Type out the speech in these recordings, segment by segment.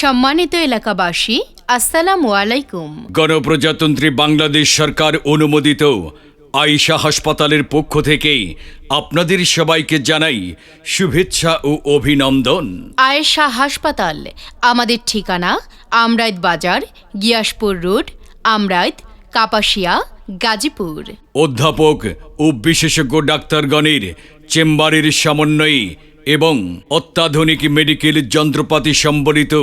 সম্মানিত এলাকাবাসী আসসালামু আলাইকুম। গণপ্রজাতন্ত্রী বাংলাদেশ সরকার অনুমোদিত আয়েশা হাসপাতালের পক্ষ থেকে আপনাদের সবাইকে জানাই শুভেচ্ছা ও অভিনন্দন। আয়েশা হাসপাতাল আমাদের ঠিকানা আমরাইত বাজার গিয়াসপুর রোড আমরাইত কাপাসিয়া গাজীপুর। অধ্যাপক ও বিশেষজ্ঞ ডাক্তারগণের চেম্বারের সমন্বয়ে এবং অত্যাধুনিক মেডিকেল যন্ত্রপাতি সম্বলিত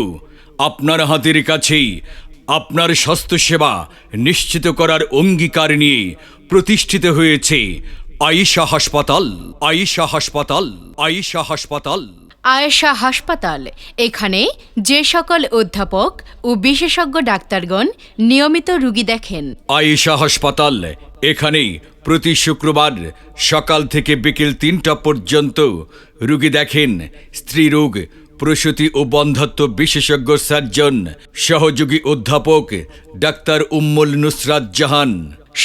আপনার হাতের কাছেই আপনার স্বাস্থ্যসেবা নিশ্চিত করার অঙ্গীকার নিয়ে প্রতিষ্ঠিত হয়েছে আয়েশা হাসপাতাল আয়েশা হাসপাতাল আয়েশা হাসপাতাল। আয়েশা হাসপাতাল এখানে যে সকল অধ্যাপক ও বিশেষজ্ঞ ডাক্তারগণ নিয়মিত রুগী দেখেন। আয়েশা হাসপাতাল এখানে প্রতি শুক্রবার সকাল থেকে বিকেল তিনটা পর্যন্ত রুগী দেখেন স্ত্রীরোগ প্রসূতি ও বন্ধত্ব বিশেষজ্ঞ সার্জন সহযোগী অধ্যাপক ডাক্তার উম্মুল নুসরাত জাহান।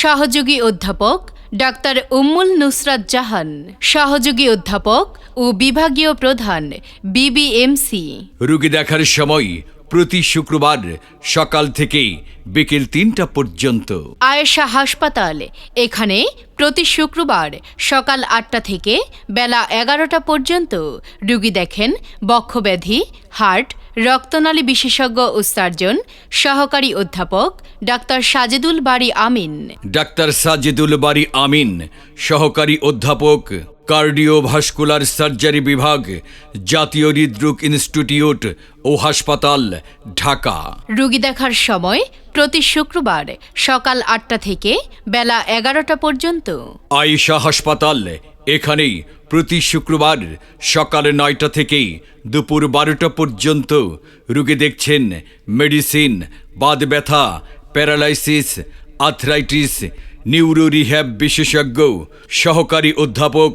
সহযোগী অধ্যাপক ডাক্তার উম্মুল নুসরাত জাহান সহযোগী অধ্যাপক ও বিভাগীয় প্রধান বিবিএমসি। রুগী দেখার সময় প্রতি শুক্রবার সকাল থেকে বিকেল তিনটা পর্যন্ত। আয়েশা হাসপাতাল। এখানে প্রতি শুক্রবার সকাল আটটা থেকে বেলা এগারোটা পর্যন্ত রুগী দেখেন বক্ষব্যাধি হার্ট রক্তনালী বিশেষজ্ঞ ও সার্জন সহকারী অধ্যাপক ডাক্তার সাজেদুল বাড়ি আমিন। ডাক্তার সাজেদুল বাড়ি আমিন সহকারী অধ্যাপক কার্ডিওভাস্কুলার সার্জারি বিভাগ জাতীয় হৃদরোগ ইনস্টিটিউট ও হাসপাতাল ঢাকা। রুগী দেখার সময় প্রতি শুক্রবার সকাল আটটা থেকে বেলা এগারোটা পর্যন্ত। আয়েশা হাসপাতাল এখানেই প্রতি শুক্রবার সকাল নয়টা থেকে দুপুর বারোটা পর্যন্ত রুগী দেখছেন মেডিসিন বাদ ব্যথা প্যারালাইসিস আথরাইটিস নিউরো রিহ্যাব বিশেষজ্ঞ সহকারী অধ্যাপক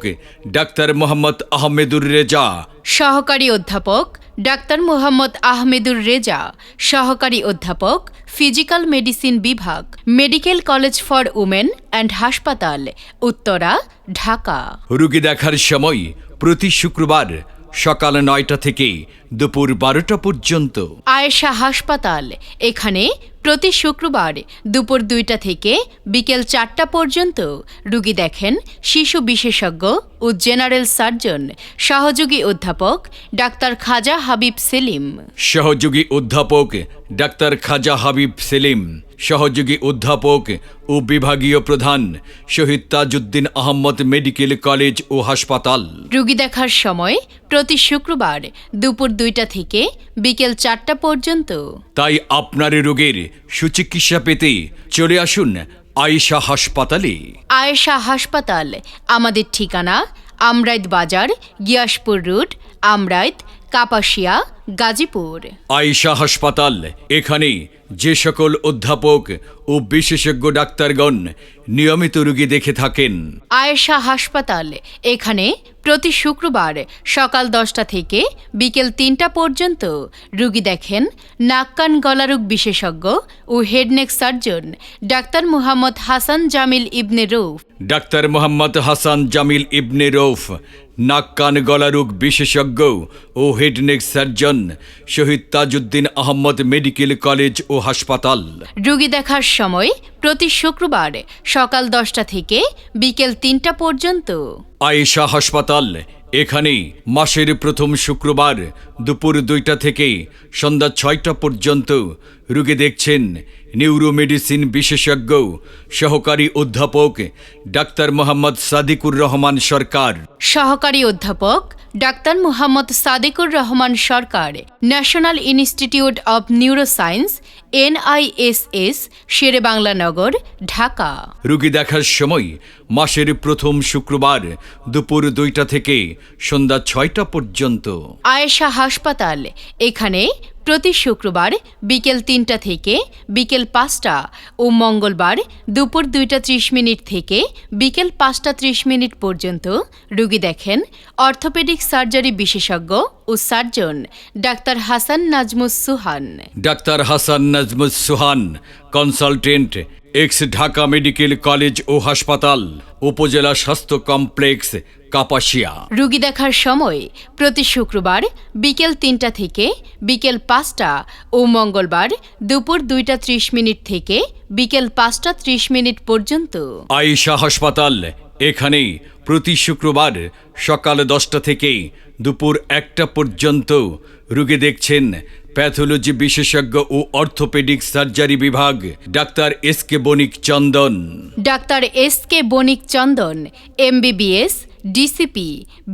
ডাক্তার মোহাম্মদ আহমেদুর রেজা। সহকারী অধ্যাপক ডাক্তার মোহাম্মদ আহমেদুর রেজা সহকারী অধ্যাপক ফিজিক্যাল মেডিসিন বিভাগ medical college for women and হাসপাতাল উত্তরা ঢাকা। রুগী দেখার সময় প্রতি শুক্রবার সকাল নয়টা থেকে দুপুর বারোটা পর্যন্ত। আয়েশা হাসপাতাল। এখানে প্রতি শুক্রবার দুপুর দুইটা থেকে বিকেল চারটা পর্যন্ত রুগী দেখেন শিশু বিশেষজ্ঞ ও জেনারেল সার্জন সহযোগী অধ্যাপক ডাক্তার খাজা হাবিব সেলিম। সহযোগী অধ্যাপক ডাক্তার খাজা হাবিব সেলিম সহযোগী অধ্যাপক ও বিভাগীয় প্রধান শহীদ তাজউদ্দিন আহমদ মেডিকেল কলেজ ও হাসপাতাল। রুগী দেখার সময় প্রতি শুক্রবার দুপুর দুইটা থেকে বিকেল চারটা পর্যন্ত। তাই আপনার রোগের সুচিকিৎসা পেতে চলে আসুন আয়েশা হাসপাতালে। আয়েশা হাসপাতাল আমাদের ঠিকানা আমরাইত বাজার গিয়াসপুর রোড আমরাইত কাপাসিয়া গাজীপুর। আয়েশা হাসপাতাল এখানে যে সকল অধ্যাপক ও বিশেষজ্ঞ ডাক্তারগণ নিয়মিত রোগী দেখে থাকেন। আয়েশা হাসপাতাল এখানে প্রতি শুক্রবার সকাল দশটা থেকে বিকেল তিনটা পর্যন্ত রুগী দেখেন নাক কান গলারোগ বিশেষজ্ঞ ও head neck surgeon doctor Muhammad Hasan Jamil Ibne Rouf. Doctor Mohammad Hasan Jamil Ibne Rouf নাক কান গলারোগ বিশেষজ্ঞ ও head neck surgeon Shahid Tajuddin Ahmad medical college ও হাসপাতাল। রুগী দেখার সময় প্রতি শুক্রবার সকাল দশটা থেকে বিকেল তিনটা পর্যন্ত। আয়েশা হাসপাতাল এখানে মাসের প্রথম শুক্রবার দুপুর দুইটা থেকে সন্ধ্যা ছয়টা পর্যন্ত রুগী দেখছেন নিউরো মেডিসিন বিশেষজ্ঞ সহকারী অধ্যাপক ডাক্তার মোহাম্মদ সাদিকুর রহমান সরকার। সহকারী অধ্যাপক doctor Muhammad Sadekur Rahman Sarkar national institute of neuroscience NISS Shere Banglanagar Dhaka. রুগী দেখার সময় মাসের প্রথম শুক্রবার দুপুর দুইটা থেকে সন্ধ্যা ছয়টা পর্যন্ত। আয়েশা হাসপাতাল এখানে প্রতি শুক্রবার বিকেল তিনটা থেকে বিকেল পাঁচটা ও মঙ্গলবার দুপুর দুইটা ত্রিশ মিনিট থেকে বিকেল পাঁচটা ত্রিশ মিনিট পর্যন্ত রুগী দেখেন অর্থোপেডিক সার্জারি বিশেষজ্ঞ ও surgeon doctor Hasan Nazmus Suhan. Doctor Hasan Nazmus Suhan consultant ex Dhaka medical college ও হাসপাতাল উপজেলা স্বাস্থ্য কমপ্লেক্স কাপাসিয়া। রুগী দেখার সময় প্রতি শুক্রবার বিকেল তিনটা থেকে বিকেল পাঁচটা ও মঙ্গলবার দুপুর দুইটা ত্রিশ মিনিট থেকে বিকেল পাঁচটা ত্রিশ মিনিট পর্যন্ত। আয়েশা হাসপাতাল এখানে প্রতি শুক্রবার সকাল দশটা থেকে দুপুর একটা পর্যন্ত রুগী দেখছেন প্যাথোলজি বিশেষজ্ঞ ও অর্থোপেডিক সার্জারি বিভাগ doctor S K Banik Chandan. Doctor S K Banik Chandan MBBS DCP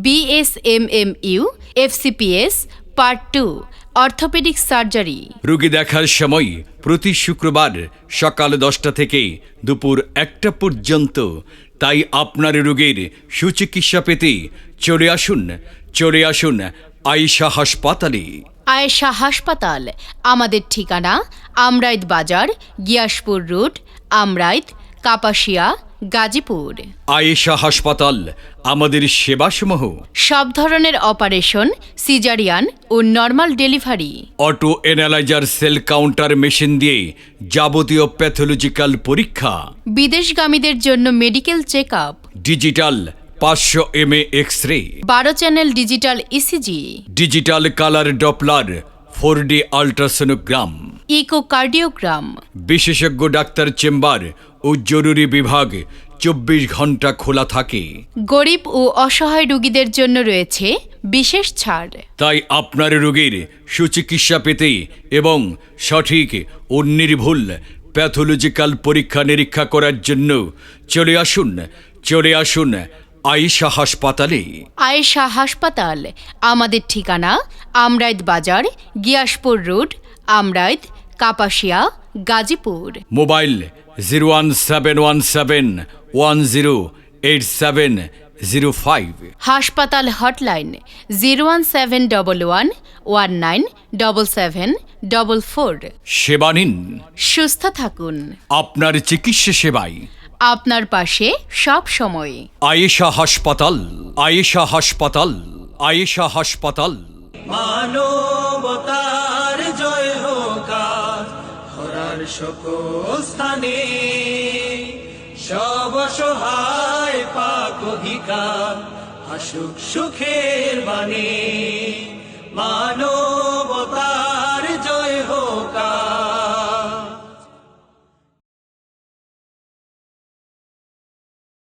BSMMU FCPS part two orthopaedic surgery. রুগী দেখার সময় প্রতি শুক্রবার সকাল দশটা থেকে দুপুর একটা পর্যন্ত। তাই আপনার রোগীর সুচিকিৎসা পেতে চলে আসুন চলে আসুন আয়েশা হাসপাতালে। আয়েশা হাসপাতাল আমাদের ঠিকানা আমরাইত বাজার গিয়াসপুর রোড আমরাইত কাপাসিয়া গাজীপুর। আয়েশা হাসপাতাল আমাদের সেবাসমূহ। সব ধরনের অপারেশন সিজারিয়ান ও normal delivery. Auto analyser cell counter machine দিয়ে যাবতীয় প্যাথোলজিক্যাল পরীক্ষা। বিদেশগামীদের জন্য মেডিকেল চেক আপ ডিজিটাল পাঁচশো এম এ এক্স রে বারো channel digital ECG digital colour Doppler four D ultrasonogram. Echocardiogram. বিশেষজ্ঞ ডাক্তার চেম্বার ও জরুরি বিভাগ চব্বিশ ঘণ্টা খোলা থাকে। গরিব ও অসহায় রোগীদের জন্য রয়েছে বিশেষ ছাড়। তাই আপনার রোগীর সুচিকিৎসা পেতে এবং সঠিক ও নির্ভুল প্যাথোলজিক্যাল পরীক্ষা নিরীক্ষা করার জন্য চলে আসুন চলে আসুন আয়েশা হাসপাতালে। আয়েশা হাসপাতাল আমাদের ঠিকানা Amrait Bazar Giaspur road Amrait Kapasia Gazipur. Mobile zero one seven one seven one zero eight seven zero five. হাসপাতাল hotline zero one seven double one one nine double seven double four. সেবা নিন। সুস্থ থাকুন। আপনার চিকিৎসা সেবায় আপনার পাশে সব সময় আয়েশা হাসপাতাল আয়েশা হাসপাতাল আয়েশা হাসপাতাল। মানবতার জয় হোক সকল স্থানে। সব সহায় পাক অধিকার হাসুক সুখের বাণী।